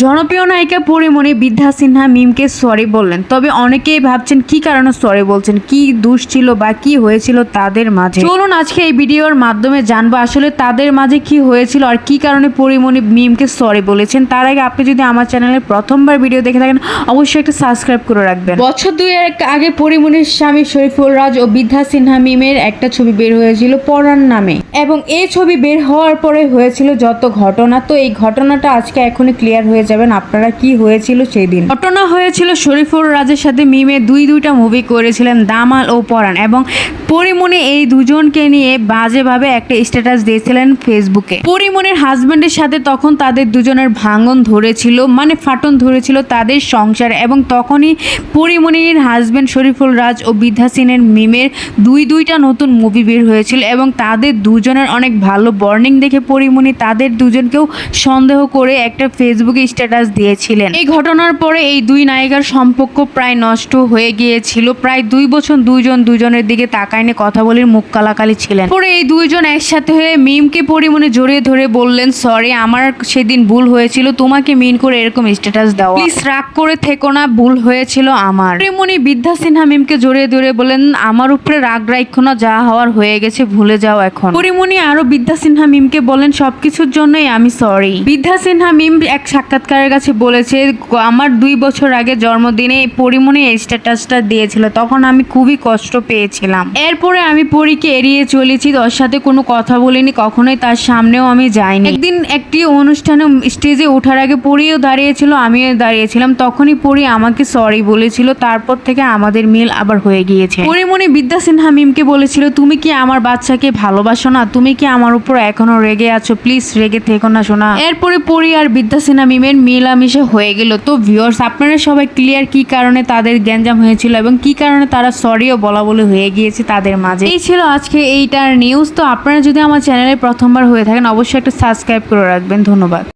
জনপ্রিয় নায়িকা পরিমণি বিদ্যা সিনহা মিমকে সরি বললেন। তবে অনেকেই ভাবছেন, কি কারণে সরি বলছেন? কি দোষ ছিল বা কি হয়েছিল তাদের মাঝে? চলুন আজকে এই ভিডিওর মাধ্যমে জানব আসলে তাদের মাঝে কি হয়েছিল আর কি কারণে পরিমণি মিমকে সরি বলেছেন। তার আগে আপনি যদি আমার চ্যানেলে প্রথমবার ভিডিও দেখে থাকেন, অবশ্যই একটা সাবস্ক্রাইব করে রাখবেন। বছর দুয়েক আগে পরিমণির স্বামী শরীফুল রাজ ও বিদ্যা সিনহা মিমের একটা ছবি বের হয়েছিল পরাণ নামে। এবং এই ছবি বের হওয়ার পরে হয়েছিল যত ঘটনা। তো এই ঘটনাটা আজকে এখনই ক্লিয়ার হয়ে যাবেন, আপনারা কি হয়েছিল সেই দিন ঘটনা হয়েছিল শরীফুল রাজের সাথে মিমে দুই দুইটা মুভি করেছিলেন, দামাল ও পরাণ। এবং পরিমণি এই দুজনকে নিয়ে বাজেভাবে একটা স্ট্যাটাস দিয়েছিলেন ফেসবুকে পরিমণির হাজব্যান্ডের সাথে তখন তাদের দুজনের ভাঙন ধরেছিল মানে ফাটন ধরেছিল তাদের সংসার। এবং তখনই পরিমণির হাজবেন্ড শরীফুল রাজ ও বিদ্যা সিনের মিমের দুই দুইটা নতুন মুভি বের হয়েছিল এবং তাদের দুজনের অনেক ভালো বর্নিং দেখে পরিমণি তাদের দুজনকেও সন্দেহ করে একটা ফেসবুকে স্ট্যাটাস দিয়েছিলেন। এই ঘটনার পরে এই দুই নায়িকার সম্পর্ক প্রায় নষ্ট হয়ে গিয়েছিল। প্রায় দুই বছর দুইজন দুজনের দিকে তাকায়নি, কথা বলে মুখ কালাকালি ছিলেন। পরে এই দুইজন একসাথে হয়ে মিমকে পরিমণি জড়িয়ে ধরে বললেন, সরি, আমার সেদিন ভুল হয়েছিল, তোমাকে মিন করে এরকম স্ট্যাটাস দাও প্লিজ রাগ করে থেকো না, ভুল হয়েছিল আমার। পরিমণি বিদ্যা সিনহা মিমকে জড়িয়ে ধরে বলেন আমার উপরে রাগ রাখো না, যা হওয়ার হয়ে গেছে, ভুলে যাও এখন। পরিমণি আরও বিদ্যা সিনহা মিমকে বলেন সবকিছুর জন্যই আমি সরি। বিদ্যা সিনহা মিম এক সাক্ষাৎকারের কাছে বলেছে, আমার দুই বছর আগে জন্মদিনে পরিমণি এই স্ট্যাটাসটা দিয়েছিল, তখন আমি খুবই কষ্ট পেয়েছিলাম। এরপরে আমি পরীকে এড়িয়ে চলেছি, তার সাথে কোনো কথা বলিনি, কখনোই তার সামনেও আমি যাইনি। একদিন একটি অনুষ্ঠানে স্টেজে ওঠার আগে পরিও দাঁড়িয়েছিল, আমিও দাঁড়িয়েছিলাম, তখনই পরি আমাকে সরি বলেছিল, তারপর থেকে আমাদের মিল আবার হয়ে গিয়েছে। পরিমণি বিদ্যা সিনহা মিমকে বলেছিল, তুমি কি আমার বাচ্চাকে ভালোবাসো না? তুমি কি আমার উপর এখনও রেগে আছো? প্লিজ রেগে থেকো না শোনা এরপরে পরি আর বিদ্যা সিনহা মিমের মিলামিশে হয়ে গেল। তো ভিউয়ার্স আপনারা সবাই ক্লিয়ার কি কারণে তাদের গ্যাঞ্জাম হয়েছিল এবং কি কারণে তারা সরিও বলা বলে হয়ে গিয়েছে তাদের মাঝে? এই ছিল আজকে এইটার নিউজ তো আপনারা যদি আমার চ্যানেলে প্রথমবার হয়ে থাকেন, অবশ্যই একটা সাবস্ক্রাইব করে রাখবেন। ধন্যবাদ।